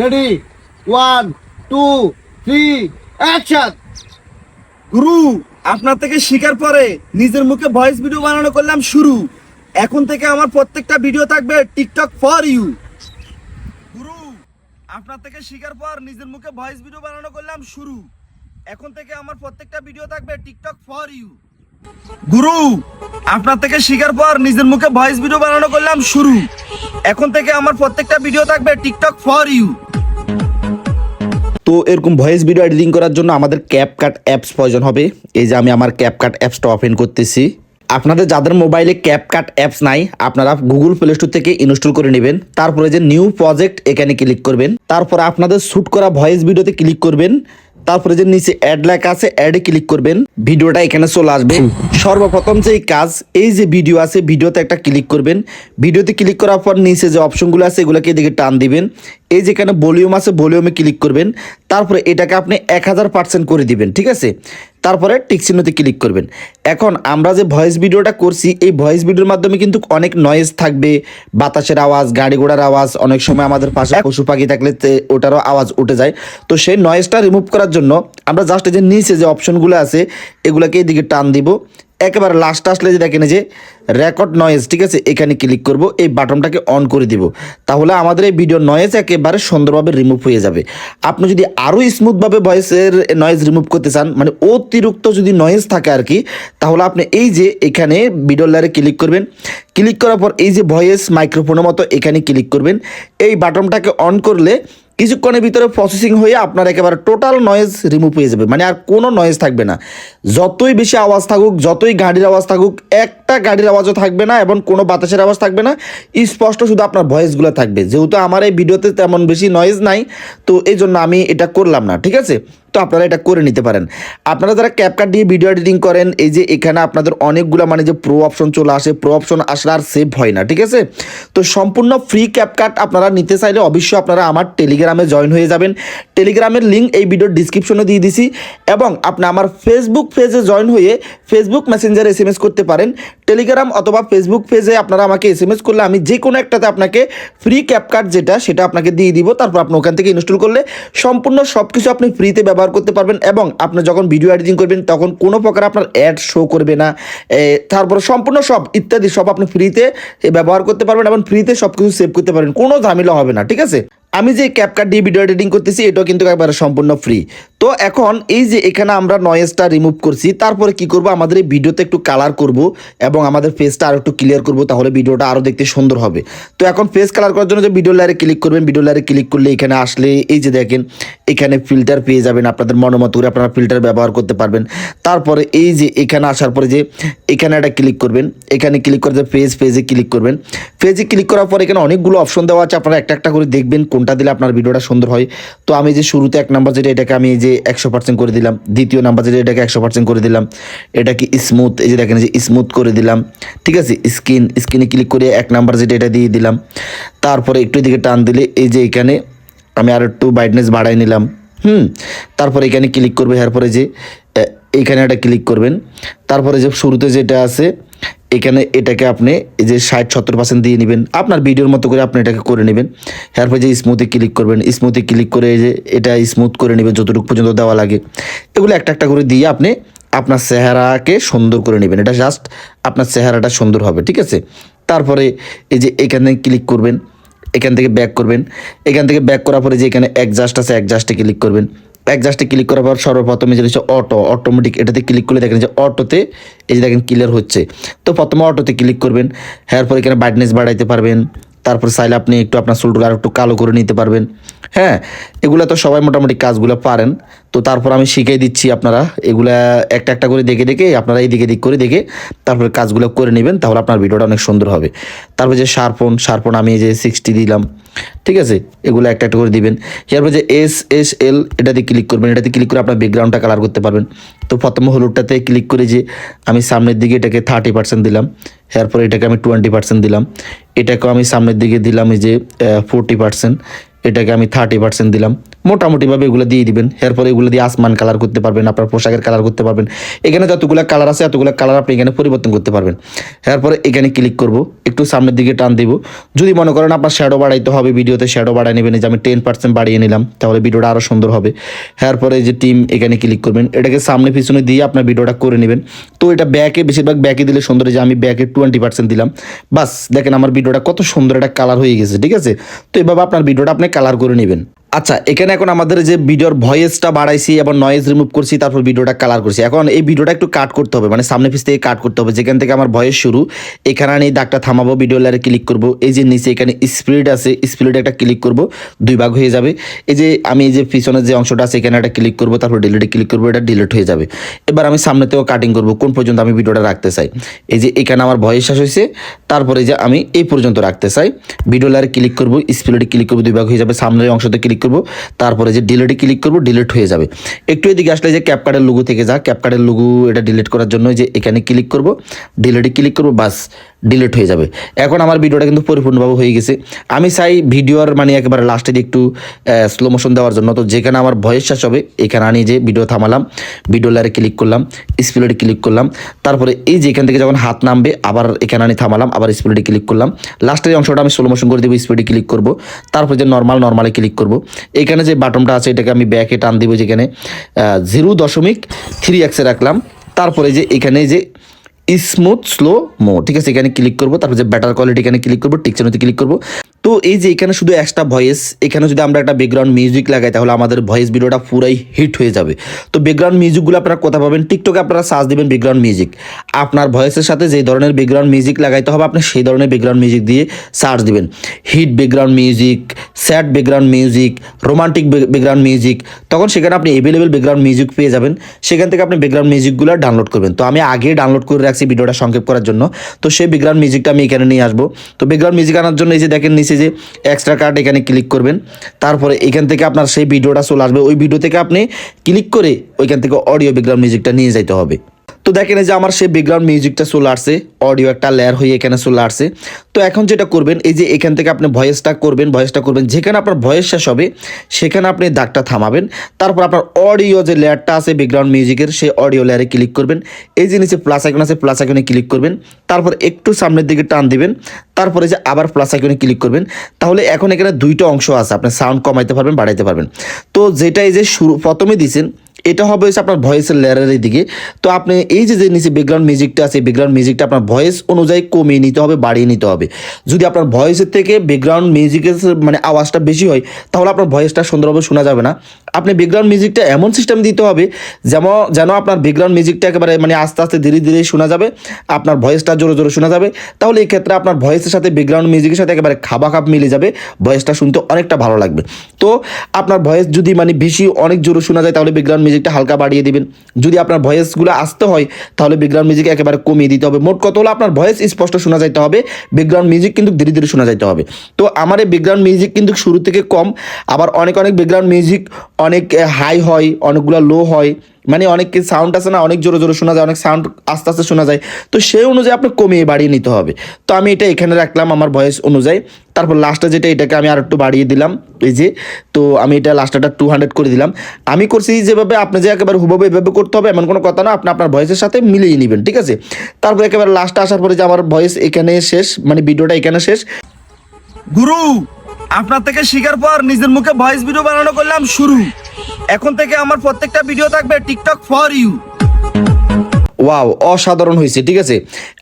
Ready one two three action গুরু, আপনার থেকে শিকার পরে নিজের মুখে ভয়েস ভিডিও বানানো করলাম শুরু। এখন থেকে আমার প্রত্যেকটা ভিডিও থাকবে টিকটক ফর ইউ গুরু, আপনার থেকে শিকার পর নিজের মুখে ভয়েস ভিডিও বানানো করলাম শুরু। এখন থেকে আমার প্রত্যেকটা ভিডিও থাকবে টিকটক ফর ইউ গুরু, আপনার থেকে শিকার পর নিজের মুখে ভয়েস ভিডিও বানানো করলাম শুরু। এখন থেকে আমার প্রত্যেকটা ভিডিও থাকবে টিকটক ফর ইউ তো এরকম ভয়েস ভিডিও এডিটিং করার জন্য আমাদের ক্যাপকাট অ্যাপস প্রয়োজন হবে। এই যে আমি আমার ক্যাপকাট অ্যাপসটা ওপেন করতেছি। আপনাদের যাদের মোবাইলে ক্যাপকাট অ্যাপস নাই, আপনারা গুগল প্লে স্টোর থেকে ইনস্টল করে নেবেন। তারপরে যে নিউ প্রজেক্ট এখানে ক্লিক করবেন। তারপর আপনাদের শ্যুট করা ভয়েস ভিডিওতে ক্লিক করবেন। তারপরে যে নিচে অ্যাড লেখা আছে অ্যাডে ক্লিক করবেন। ভিডিওটা এখানে চলে আসবে। সর্বপ্রথম যে কাজ, এই যে ভিডিও আছে ভিডিওতে একটা ক্লিক করবেন। ভিডিওতে ক্লিক করার পর নিচে যে অপশনগুলো আছে, এগুলোকে এদিকে টান দিবেন। এই যেখানে ভলিউম আছে ভলিউমে ক্লিক করবেন। তারপরে এটাকে আপনি এক হাজার পার্সেন্ট করে দিবেন, ঠিক আছে? তারপরে টিকচিহ্নতে ক্লিক করবেন। এখন আমরা যে ভয়েস ভিডিওটা করছি, এই ভয়েস ভিডিওর মাধ্যমে কিন্তু অনেক নয়েজ থাকবে, বাতাসের আওয়াজ, গাড়ি ঘোড়ার আওয়াজ, অনেক সময় আমাদের পাশে পশু পাখি থাকলে ওটারও আওয়াজ উঠে যায়। তো সেই নয়েজটা রিমুভ করার জন্য আমরা জাস্ট যে নিচে যে অপশনগুলো আছে, এগুলোকে এদিকে টান দিব। একেবারে লাস্ট আসলে যে দেখেন যে রেকর্ড নয়েজ ঠিক আছে? এখানে ক্লিক করব, এই বাটনটাকে অন করে দিব। তাহলে আমাদের এই ভিডিও নয়েজ একেবারে সুন্দরভাবে রিমুভ হয়ে যাবে। আপনি যদি আরও স্মুথভাবে ভয়েসের নয়েজ রিমুভ করতে চান মানে অতিরিক্ত যদি নয়েজ থাকে আর কি, তাহলে আপনি এই যে এখানে ভিডিও লেয়ারে ক্লিক করবেন। ক্লিক করার পর এই যে ভয়েস মাইক্রোফোনের মতো এখানে ক্লিক করবেন। এই বাটনটাকে অন করলে কিছুক্ষণের ভিতরে প্রসেসিং হয়ে আপনার একেবারে টোটাল নয়েজ রিমুভ হয়ে যাবে। মানে আর কোনো নয়েজ থাকবে না। যতই বেশি আওয়াজ থাকুক, যতই গাড়ির আওয়াজ থাকুক, একটা গাড়ির আওয়াজও থাকবে না এবং কোনো বাতাসের আওয়াজ থাকবে না। স্পষ্ট শুধু আপনার ভয়েসগুলো থাকবে। যেহেতু আমার এই ভিডিওতে তেমন বেশি নয়েজ নাই, তো এই জন্য আমি এটা করলাম না, ঠিক আছে? তো আপনারা এটা করে নিতে পারেন। আপনারা যারা ক্যাপকাট দিয়ে ভিডিও এডিটিং করেন, এই যে এখানে আপনাদের অনেকগুলো মানে যে প্রো অপশন চলে আসে প্রো অপশন আসলে আর সেভ হয় না, ঠিক আছে? তো সম্পূর্ণ ফ্রি ক্যাপকাট আপনারা নিতে চাইলে অবশ্যই আপনারা আমার টেলিগ্রামে জয়েন হয়ে যাবেন। টেলিগ্রামের লিঙ্ক এই ভিডিওর ডিসক্রিপশনে দিয়ে দিছি। এবং আপনি আমার ফেসবুক পেজে জয়েন হয়ে ফেসবুক মেসেঞ্জারে এস করতে পারেন। টেলিগ্রাম অথবা ফেসবুক পেজে আপনারা আমাকে এস এম এস করলে আমি যে কোনো একটাতে আপনাকে ফ্রি ক্যাপকাট যেটা, সেটা আপনাকে দিয়ে দিব। তারপর আপনি ওখান থেকে ইনস্টল করলে সম্পূর্ণ সব কিছু আপনি ফ্রিতে ব্যবহার করতে পারবেন এবং আপনি যখন ভিডিও এডিটিং করবেন, তখন কোনো প্রকার আপনার অ্যাড শো করবে না। তারপর সম্পূর্ণ সব ইত্যাদি সব আপনি ফ্রিতে ব্যবহার করতে পারবেন এবং ফ্রিতে সব কিছু সেভ করতে পারবেন। কোনো ঝামেলা হবে না, ঠিক আছে? আমি যে ক্যাপকাট দিয়ে ভিডিও এডিটিং করতেছি, এটাও কিন্তু একবারে সম্পূর্ণ ফ্রি তো এখন এই যে এখানে আমরা নয়েজটা রিমুভ করছি, তারপরে কি করব? আমাদের এই ভিডিওতে একটু কালার করব এবং আমাদের ফেসটা আরও একটু ক্লিয়ার করব, তাহলে ভিডিওটা আরও দেখতে সুন্দর হবে। তো এখন ফেস কালার করার জন্য যে ভিডিও লেয়ারে ক্লিক করবেন ভিডিও লেয়ারে ক্লিক করলে এখানে আসলে এই যে দেখেন, এখানে ফিল্টার পেয়ে যাবেন আপনাদের মনোমতো করে, আপনারা ফিল্টার ব্যবহার করতে পারবেন। তারপরে এই যে এখানে আসার পরে যে এখানে একটা ক্লিক করবেন, এখানে ক্লিক করে যে পেজ পেজে ক্লিক করবেন। পেজে ক্লিক করার পর এখানে অনেকগুলো অপশন দেওয়া আছে, আপনারা একটা একটা করে দেখবেন কোনটা দিলে আপনার ভিডিওটা সুন্দর হয়। তো আমি যে শুরুতে এক নাম্বার যেটা এটাকে আমি যে একশো পার্সেন্ট করে দিলাম, দ্বিতীয় নাম্বার যেটা এটাকে একশো পার্সেন্ট করে দিলাম, এটা কি স্মুথ এই যে দেখেন যে স্মুথ করে দিলাম, ঠিক আছে? স্ক্রিন স্ক্রিনে ক্লিক করে এক নাম্বার যেটা এটা দিয়ে দিলাম। তারপরে একটু এদিকে টান দিলে, এই যে এখানে আমি আর একটু ব্রাইটনেস বাড়াই নিলাম। হুম? তারপরে এখানে ক্লিক করবে, এরপরে যে এইখানে একটা ক্লিক করবেন। তারপরে যে শুরুতে যেটা আছে এখানে এটাকে আপনি এই যে ষাট, সত্তর পার্সেন্ট দিয়ে নেবেন। আপনার ভিডিওর মতো করে আপনি এটাকে করে নেবেন। এরপরে যে স্মুথে ক্লিক করবেন স্মুথে ক্লিক করে যে এটা স্মুথ করে নেবেন যতটুকু পর্যন্ত দেওয়া লাগে। এগুলো একটা একটা করে দিয়ে আপনি আপনার চেহারাকে সুন্দর করে নেবেন। এটা জাস্ট আপনার চেহারাটা সুন্দর হবে, ঠিক আছে? তারপরে এই যে এখানে ক্লিক করবেন, এখান থেকে ব্যাক করবেন। এখান থেকে ব্যাক করার পরে যে এখানে অ্যাডজাস্ট আছে অ্যাডজাস্টে ক্লিক করবেন। অ্যাডজাস্টে ক্লিক করার পর সর্বপ্রথমে যেটা হচ্ছে অটো অটোমেটিক এটাতে ক্লিক করলে দেখেন যে অটোতে এই যে দেখেন ক্লিয়ার হচ্ছে। তো প্রথমে অটোতে ক্লিক করবেন হ্যার পরে এখানে ব্রাইটনেস বাড়াইতে পারবেন। তারপর চাইলে আপনি একটু আপনার চুলগুলো আর একটু কালো করে নিতে পারবেন। হ্যাঁ এগুলো তো সবাই মোটামুটি কাজগুলো পারেন। তো তারপর আমি শিখিয়ে দিচ্ছি আপনারা, এগুলা একটা একটা করে দেখে দেখে আপনারা এই দিকে করে দেখে তারপরে কাজগুলো করে নেবেন, তাহলে আপনার ভিডিওটা অনেক সুন্দর হবে। তারপর যে শার্পন শার্পন আমি যে সিক্সটি দিলাম, ঠিক আছে? এগুলো একটা একটা করে দিবেন। এরপর যে এস এস এল এটাতে ক্লিক করবেন। এটাতে ক্লিক করে আপনার ব্যাকগ্রাউন্ডটা কালার করতে পারবেন। তো প্রথম হলুদটাতে ক্লিক করে যে আমি সামনের দিকে এটাকে থার্টি পার্সেন্ট দিলাম। এরপর এটাকে আমি টোয়েন্টি পার্সেন্ট দিলাম। এটাকেও আমি সামনের দিকে দিলাম, এই যে ফোরটি পার্সেন্ট এটাকে আমি থার্টি পার্সেন্ট দিলাম। মোটামুটিভাবে এগুলো দিয়ে দিবেন। এরপরে এগুলো দিয়ে আসমান কালার করতে পারবেন, আপনার পোশাকের কালার করতে পারবেন। এখানে যতগুলো কালার আছে, এতগুলো কালার আপনি এখানে পরিবর্তন করতে পারবেন। এরপরে এখানে ক্লিক করব, একটু সামনের দিকে টান দিব। যদি মনে করেন আপনার শ্যাডো বাড়াইতে হবে ভিডিওতে শ্যাডো বাড়াই নেবেন যে আমি টেন পার্সেন্ট বাড়িয়ে নিলাম, তাহলে ভিডিওটা আরও সুন্দর হবে। এরপরে যে টিম এখানে ক্লিক করবেন। এটাকে সামনে পিছনে দিয়ে আপনার ভিডিওটা করে নেবেন। তো এটা ব্যাকে বেশিরভাগ ব্যাকে দিলে সুন্দর যে আমি ব্যাকে টোয়েন্টি পার্সেন্ট দিলাম। বাস, দেখেন আমার ভিডিওটা কত সুন্দর একটা কালার হয়ে গেছে, ঠিক আছে? তো এভাবে আপনার ভিডিওটা আপনি কালার করে নেবেন। আচ্ছা এখানে এখন আমাদের যে ভিডিওর ভয়েসটা বাড়াইছি এবং নয়েজ রিমুভ করছি, তারপর ভিডিওটা কালার করছি। এখন এই ভিডিওটা একটু কাট করতে হবে মানে সামনে পিছ থেকে কাট করতে হবে। যেখান থেকে আমার ভয়েস শুরু, এখানে আমি দাগটা থামাবো ভিডিও লারে ক্লিক করব। এই যে নিচে এখানে স্পিড আছে স্পিড একটা ক্লিক করব, দুই ভাগ হয়ে যাবে। এই যে আমি এই যে পিছনের যে অংশটা আছে, এখানে একটা ক্লিক করব, তারপর ডিলিটে ক্লিক করব, এটা ডিলিট হয়ে যাবে। এবার আমি সামনে থেকেও কাটিং করব, কোন পর্যন্ত আমি ভিডিওটা রাখতে চাই। এই যে এখানে আমার ভয়েস শেষ হয়েছে, তারপরে যে আমি এই পর্যন্ত রাখতে চাই। ভিডিও লারে ক্লিক করব স্পিডে ক্লিক করব, দুই ভাগ হয়ে যাবে। সামনের অংশতে ক্লিক করব, তারপরে যে ডিলেটে ক্লিক করব ডিলেট হয়ে যাবে। একটু এদিকে আসলে যে ক্যাপকার্ডের লুগু থেকে যা ক্যাপকার্ডের লুগু এটা ডিলিট করার জন্য যে এখানে ক্লিক করব ডিলেটে ক্লিক করব, বাস। ডিলিট হয়ে যাবে। এখন আমার ভিডিওটা কিন্তু পরিপূর্ণভাবে হয়ে গেছে। আমি চাই ভিডিওর মানে একেবারে লাস্টে একটু স্লো মোশন দেওয়ার জন্য। তো যেখানে আমার ভয়েস শেষ হবে, এখানে আনি যে ভিডিও থামালাম ভিডিও লারে ক্লিক করলাম স্পিডে ক্লিক করলাম। তারপরে এই যে এখান থেকে যখন হাত নামবে, আবার এখানে আনি থামালাম, আবার স্পিডে ক্লিক করলাম। লাস্টের অংশটা আমি স্লো মোশন করে দেবো স্পিডে ক্লিক করব। তারপরে যে নর্মাল নর্মালে ক্লিক করব। এখানে যে বাটনটা আছে, এটাকে আমি ব্যাকে টান দিব যেখানে জিরো দশমিক থ্রি এক্সে রাখলাম। তারপরে যে এখানে যে স্মুথ স্লো মো ঠিক আছে, এখানে ক্লিক করব, তারপর যে ব্যাটার কোয়ালিটি এখানে ক্লিক করব টিকচানোতে ক্লিক করব। তো এই যে এখানে শুধু এক্সট্রা ভয়েস এখানে যদি আমরা একটা ব্যাকগ্রাউন্ড মিউজিক লাগাই, তাহলে আমাদের ভয়েস ভিডিওটা পুরাই হিট হয়ে যাবে। তো ব্যাকগ্রাউন্ড মিউজিকগুলো আপনারা কোথা পাবেন? টিকটকে আপনারা সার্চ দেবেন ব্যাকগ্রাউন্ড মিউজিক আপনার ভয়েসের সাথে যে ধরনের ব্যাকগ্রাউন্ড মিউজিক লাগাইতে হবে, আপনি সেই ধরনের ব্যাকগ্রাউন্ড মিউজিক দিয়ে সার্চ দিবেন। Hit background music sad background music romantic background music তখন সেখানে আপনি অ্যাভেলেবেল ব্যাকগ্রাউন্ড মিউজিক পেয়ে যাবেন। সেখান থেকে আপনি ব্যাকগ্রাউন্ড মিউজিকগুলো ডাউনলোড করবেন। তো আমি আগে ডাউনলোড করে রাখছি ভিডিওটা সংক্ষেপ করার জন্য। তো সেই ব্যাকগ্রাউন্ড মিউজিকটা আমি এখানে নিয়ে আসব। তো ব্যাকগ্রাউন্ড মিউজিক আনার জন্য এই যে দেখেন নিচে যে এক্সট্রা কার্ড এখানে ক্লিক করবেন। তারপরে এখান থেকে আপনার সেই ভিডিওটা চলে আসবে। ওই ভিডিও থেকে আপনি ক্লিক করে ওইখান থেকে অডিও ব্যাকগ্রাউন্ড মিউজিকটা নিয়ে যাইতে হবে। তো দেখেন যে আমার সেই ব্যাকগ্রাউন্ড মিউজিকটা চলে আসছে অডিও একটা লেয়ার হয়ে এখানে চলে আসছে। তো এখন যেটা করবেন, এই যে এখান থেকে আপনি ভয়েসটা করবেন ভয়েসটা করবেন, যেখানে আপনার ভয়েস শেষ হবে, সেখানে আপনি দাগটা থামাবেন। তারপর আপনার অডিও যে লেয়ারটা আছে ব্যাকগ্রাউন্ড মিউজিকের সেই অডিও লেয়ারে ক্লিক করবেন। এই যে নিচে প্লাস আইকন আছে প্লাস আইকনে ক্লিক করবেন। তারপর একটু সামনের দিকে টান দিবেন। তারপরে যে আবার প্লাস আইকনে ক্লিক করবেন। তাহলে এখন এখানে দুইটা অংশ আছে, আপনি সাউন্ড কমাইতে পারবেন, বাড়াইতে পারবেন। তো যেটা এই যে শুরু, প্রথমে দিছেন এটা হবে হচ্ছে আপনার ভয়েসের লেয়ারের দিকে। তো আপনি এই যে যে নিচে ব্যাকগ্রাউন্ড মিউজিকটা আছে ব্যাকগ্রাউন্ড মিউজিকটা আপনার ভয়েস অনুযায়ী কমিয়ে নিতে হবে, বাড়িয়ে নিতে হবে। যদি আপনার ভয়েসের থেকে ব্যাকগ্রাউন্ড মিউজিকের মানে আওয়াজটা বেশি হয়, তাহলে আপনার ভয়েসটা সুন্দরভাবে শোনা যাবে না। আপনি ব্যাকগ্রাউন্ড মিউজিকটা এমন সিস্টেম দিতে হবে, যেমন, যেন আপনার ব্যাকগ্রাউন্ড মিউজিকটা একেবারে মানে আস্তে আস্তে ধীরে ধীরে শোনা যাবে, আপনার ভয়েসটা জোরে জোরে শোনা যাবে। তাহলে এই ক্ষেত্রে আপনার ভয়েসের সাথে ব্যাকগ্রাউন্ড মিউজিকের সাথে একেবারে খাবা খাপ মিলে যাবে, ভয়েসটা শুনতে অনেকটা ভালো লাগবে। তো আপনার ভয়েস যদি মানে বেশি অনেক জোরে শোনা যায়, তাহলে ব্যাকগ্রাউন্ড মিউজিকটা হালকা বাড়িয়ে দিবেন। যদি আপনার ভয়েসগুলো আসতে হয়, তাহলে ব্যাকগ্রাউন্ড মিউজিক একেবারে কমিয়ে দিতে হবে। মোট কত হলো আপনার ভয়েস স্পষ্ট শোনা যাইতে হবে ব্যাকগ্রাউন্ড মিউজিক কিন্তু ধীরে ধীরে শোনা যাইতে হবে। তো আমার এই ব্যাকগ্রাউন্ড মিউজিক কিন্তু শুরু থেকে কম, আবার অনেক অনেক ব্যাকগ্রাউন্ড মিউজিক অনেক হাই হয়, অনেকগুলো লো হয় মানে অনেক সাউন্ড আছে না, অনেক জোরে জোরে শোনা যায়, অনেক সাউন্ড আস্তে আস্তে শোনা যায়। তো সেই অনুযায়ী আপনি কমিয়ে বাড়িয়ে নিতে হবে। তো আমি এটা এখানে রাখলাম আমার ভয়েস অনুযায়ী। তারপর লাস্টে যেটা, এটাকে আমি আর একটু বাড়িয়ে দিলাম, এই যে, তো আমি এটা লাস্টটা টু হান্ড্রেড করে দিলাম। আমি করছি যেভাবে আপনি যে একেবারে হুববে এভাবে করতে হবে, এমন কোনো কথা না, আপনি আপনার ভয়েসের সাথে মিলিয়ে নেবেন, ঠিক আছে? তারপর একেবারে লাস্টে আসার পরে যে আমার ভয়েস এখানে শেষ মানে ভিডিওটা এখানে শেষ। গুরু, আপনার থেকে শিকার পর নিজের মুখে ভয়েস ভিডিও বানানো করলাম শুরু। এখন থেকে আমার প্রত্যেকটা ভিডিও থাকবে টিকটক ফর ইউ ওয়াও অসাধারণ হয়েছে, ঠিক আছে?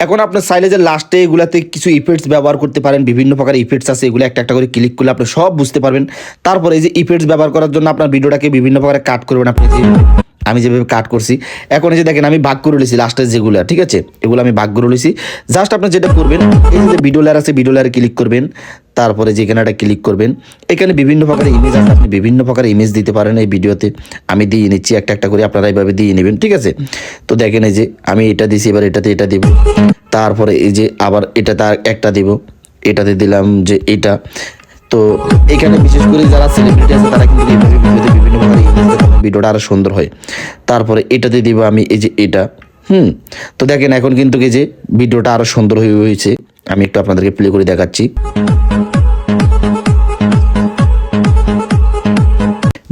এখন আপনার চাইলে যে লাস্টে এগুলাতে কিছু ইফেক্টস ব্যবহার করতে পারেন, বিভিন্ন প্রকার ইফেক্টস আছে, এগুলো একটা একটা করে ক্লিক করলে আপনি সব বুঝতে পারবেন। তারপরে এই যে ইফেক্টস ব্যবহার করার জন্য আপনার ভিডিওটাকে বিভিন্ন প্রকারে কাট করবেন আপনি আমি যেভাবে কাট করছি। এখন এই যে দেখেন, আমি ভাগ করে নিয়েছি লাস্টের যেগুলো, ঠিক আছে? এগুলো আমি ভাগ করে নিয়েছি। জাস্ট আপনি যেটা করবেন, এই যে ভিডিও লেয়ার আছে ভিডিও লেয়ারে ক্লিক করবেন। তারপরে যেখানে একটা ক্লিক করবেন, এখানে বিভিন্ন প্রকার ইমেজ আছে। আপনি বিভিন্ন প্রকার ইমেজ দিতে পারেন এই ভিডিওতে। আমি দিয়ে নিচ্ছি একটা একটা করে, আপনারা এইভাবে দিয়ে নেবেন, ঠিক আছে? তো দেখেন এই যে আমি এটা দিছি, এবার এটাতে এটা দিব। তারপরে এই যে আবার এটা তার একটা দিব। এটাতে দিলাম যে এটা। তো এখানে বিশেষ করে যারা সেলিব্রিটি আছে, তারা কিন্তু এইভাবে ভিডিওতে বিভিন্ন প্রকার তখন ভিডিওটা আরও সুন্দর হয়। তারপরে এটাতে দিব আমি এই যে এটা। হুম? তো দেখেন এখন কিন্তু এই যে ভিডিওটা আরও সুন্দর হয়ে হয়েছে। আমি একটু আপনাদেরকে প্লে করে দেখাচ্ছি।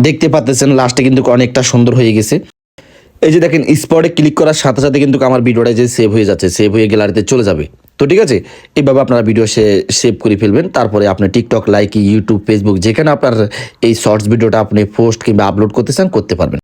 দেখতে পাচ্ছেন লাস্টে কিন্তু অনেকটা সুন্দর হয়ে গেছে। এই যে দেখেন স্পটে ক্লিক করার সাথে সাথে কিন্তু আমার ভিডিওটা যে সেভ হয়ে যাচ্ছে সেভ হয়ে গ্যালারিতে চলে যাবে। তো ঠিক আছে এইভাবে আপনারা ভিডিও সে সেভ করে ফেলবেন। তারপরে আপনি টিকটক লাইক ইউটিউব ফেসবুক যেখানে আপনার এই শর্টস ভিডিওটা আপনি পোস্ট কিংবা আপলোড করতে চান, করতে পারবেন।